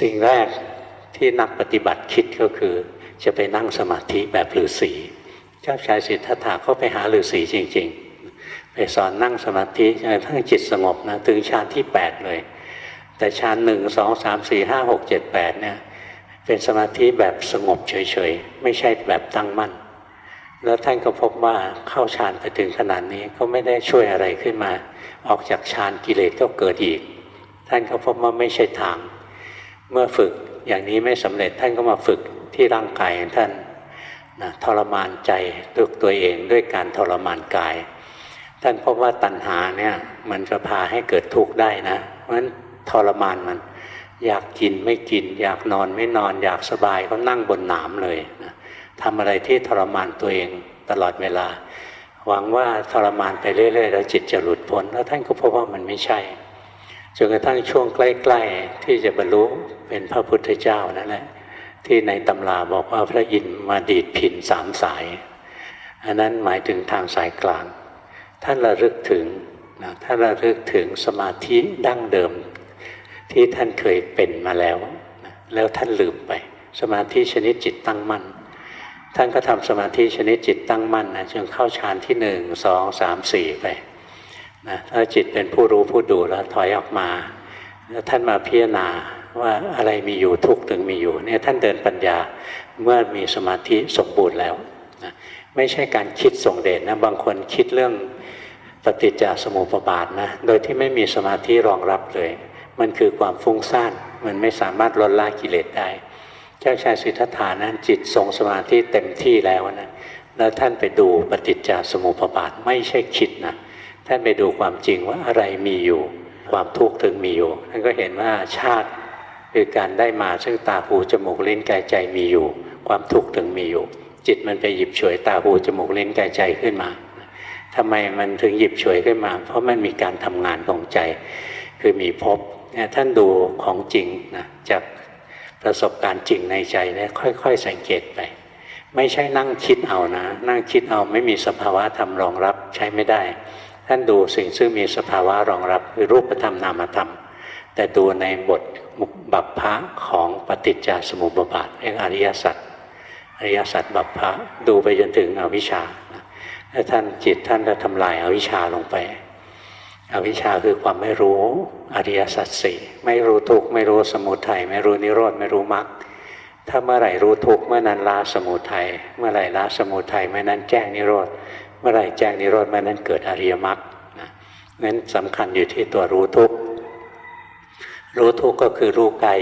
สิ่งแรกที่นักปฏิบัติคิดก็คือ จะไปนั่งสมาธิแบบฤาษีเจ้าชายสิทธัตถะก็ไปหาฤาษีจริง ๆ ไปสอนนั่งสมาธิจนกระทั่งจิตสงบนะถึงฌานที่ 8 เลย แต่ฌานหนึ่งสองสามสี่ห้าหกเจ็ดแปดเนี่ยเป็นสมาธิแบบสงบเฉยๆ ไม่ใช่แบบตั้งมั่น แล้วท่านก็พบว่าเข้าฌานไปถึงขนาดนี้ก็ไม่ได้ช่วยอะไรขึ้นมา ออกจากฌานกิเลสก็เกิดอีก ท่านก็พบว่าไม่ใช่ทาง เมื่อฝึกอย่างนี้ไม่สำเร็จท่านก็มาฝึกที่ร่างกายของท่านนะทรมานใจด้วยตัวเองด้วยการทรมานกาย ท่านพบว่าตัณหาเนี่ยมันจะพาให้เกิดทุกข์ได้นะเพราะฉะนั้นทรมานมันอยากกินไม่กิน อยากนอนไม่นอน อยากสบายก็นั่งบนหนามเลยนะทำอะไรที่ทรมานตัวเองตลอดเวลา หวังว่าทรมานไปเรื่อยๆแล้วจิตจะหลุดพ้น แล้วท่านก็พบว่ามันไม่ใช่ จนกระทั่งช่วงใกล้ๆ ที่จะบรรลุเป็นพระพุทธเจ้านั่นแหละที่ในตำราบอกว่าพระอินทร์มาดีดพินสามสาย อันนั้นหมายถึงทางสายกลาง ท่านระลึกถึงนะท่านระลึกถึงสมาธิดั้งเดิม ที่ท่านเคยเป็นมาแล้วนะแล้วท่านลืมไป สมาธิชนิดจิตตั้งมั่น ท่านก็ทำสมาธิชนิดจิตตั้งมั่นนะจนเข้าฌานที่หนึ่งสองสามสี่ไป นะถ้าจิตเป็นผู้รู้ผู้ดูแล้วถอยออกมา แล้วท่านมาพิจารณาว่าอะไรมีอยู่ทุกถึงมีอยู่เนี่ยท่านเดินปัญญาเมื่อมีสมาธิสมบูรณ์แล้วนะไม่ใช่การคิดส่งเดชนะบางคนคิดเรื่องปฏิจจสมุปบาทนะโดยที่ไม่มีสมาธิรองรับเลย มันคือความฟุ้งซ่านมันไม่สามารถลดละกิเลสได้ เจ้าชายสิทธัตถานั้นจิตทรงสมาธิเต็มที่แล้วนะแล้วท่านไปดูปฏิจจสมุปบาทไม่ใช่คิดนะ ท่านไปดูความจริงว่าอะไรมีอยู่ ความทุกข์ถึงมีอยู่ท่านก็เห็นว่าชาติคือการได้มาซึ่งตาหูจมูกลิ้นกายใจมีอยู่ ความทุกข์ถึงมีอยู่ จิตมันไปหยิบฉวยตาหูจมูกลิ้นกายใจขึ้นมาทำไมมันถึงหยิบฉวยขึ้นมา เพราะมันมีการทำงานของใจ คือมีพเนี่ยท่านดูของจริงนะจากประสบการณ์จริงในใจเนี่ยค่อย ๆ สังเกตไป ไม่ใช่นั่งคิดเอานะ นั่งคิดเอาไม่มีสภาวะธรรมรองรับใช้ไม่ได้ ท่านดูสิ่งซึ่งมีสภาวะรองรับคือรูปธรรมนามธรรม แต่ดูในบทบัพพะของปฏิจจสมุปบาทเรียกอริยสัจอริยสัจบัพพะดูไปจนถึงอวิชชาแล้วท่านจิตท่านก็ทำลายอาวิชชาลงไป อวิชชาคือความไม่รู้อริยสัจสี่ไม่รู้ทุกข์ไม่รู้สมุทัยไม่รู้นิโรธไม่รู้มรรคถ้าเมื่อไหร่รู้ทุกข์เมื่อนั้นละสมุทัยเมื่อไหร่ละสมุทัยเมื่อนั้นแจ้งนิโรธ มื่อไหร่แจ้งนิโรธเมื่อนั้นเกิดอริยมรรคนะนั้นสำคัญอยู่ที่ตัวรู้ทุกรู้ทุกก็คือรู้กาย